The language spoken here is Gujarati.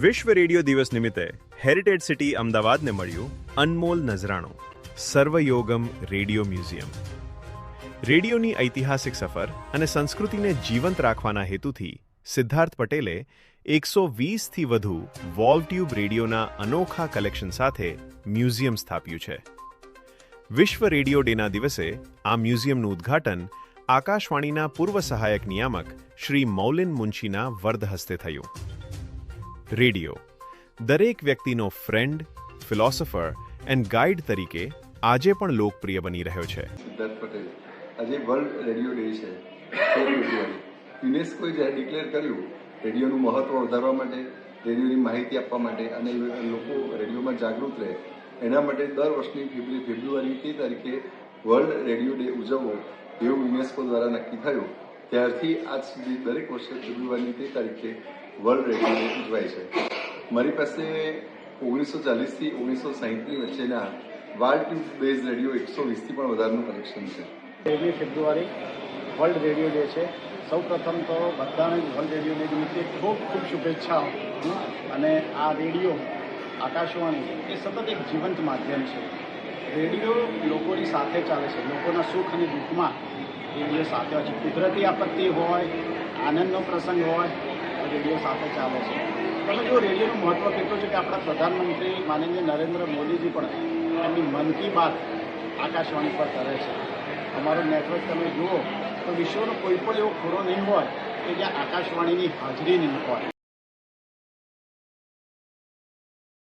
વિશ્વ રેડિયો દિવસ નિમિત્તે હેરિટેજ સિટી અમદાવાદને મળ્યું અનમોલ નજરાણું, સર્વયોગમ રેડિયો મ્યુઝિયમ. રેડિયોની ઐતિહાસિક સફર અને સંસ્કૃતિને જીવંત રાખવાના હેતુથી સિદ્ધાર્થ પટેલે એકસો વીસથી વધુ વોલ ટ્યુબ રેડિયોના અનોખા કલેક્શન સાથે મ્યુઝિયમ સ્થાપ્યું છે. વિશ્વ રેડિયો ડેના દિવસે આ મ્યુઝિયમનું ઉદ્ઘાટન આકાશવાણીના પૂર્વ સહાયક નિયામક શ્રી મૌલિન મુનશીના હસ્તે થયું. રેડિયો. દરેક વ્યક્તિનો ફ્રેન્ડ ફિલોસોફર એન્ડ ગાઈડ તરીકે આજે પણ લોકપ્રિય બની રહ્યો છે. પટેલ, આજે વર્લ્ડ રેડિયો ડે છે. યુનેસ્કોએ જ્યારે ડિક્લેર કર્યું, રેડિયોનું મહત્ત્વ વધારવા માટે, રેડિયોની માહિતી આપવા માટે અને લોકો રેડિયોમાં જાગૃત રહે, એના માટે દર વર્ષની ફેબ્રુઆરી તે તારીખે વર્લ્ડ રેડિયો ડે ઉજવવો એવું યુનેસ્કો દ્વારા નક્કી થયું. ત્યારથી આજ સુધી દરેક વર્ષે ફેબ્રુઆરીની તે તારીખે વર્લ્ડ રેડિયો ડે ઉજવાય છે. મારી પાસે ઓગણીસો ચાલીસથી ઓગણીસો સાહીઠની વચ્ચેના વાલ ટ્યુબ બેઝ રેડિયો એકસો વીસથી પણ વધારેનું કનેક્શન છે. તેરમી ફેબ્રુઆરી વર્લ્ડ રેડિયો ડે છે. સૌ પ્રથમ તો બધાને વર્લ્ડ રેડિયો ડે નિમિત્તે ખૂબ ખૂબ શુભેચ્છાઓ. અને આ રેડિયો આકાશવાણી એ સતત એક જીવંત માધ્યમ છે. રેડિયો લોકોની સાથે ચાલે છે. લોકોના સુખ અને દુઃખમાં રેડિયો સાથે હોય છે. કુદરતી આપત્તિ હોય, આનંદનો પ્રસંગ હોય રેડિયો સાથે ચાલે છે. તમે જો રેડિયોનું મહત્ત્વ કેટલું છે કે આપણા પ્રધાનમંત્રી માનનીય નરેન્દ્ર મોદીજી પણ એમની મન કી બાત આકાશવાણી પર કરે છે. અમારું નેટવર્ક તમે જુઓ તો વિશ્વનો કોઈ પણ એવો ખૂણો નહીં હોય કે જ્યાં આકાશવાણીની હાજરી નહીં હોય.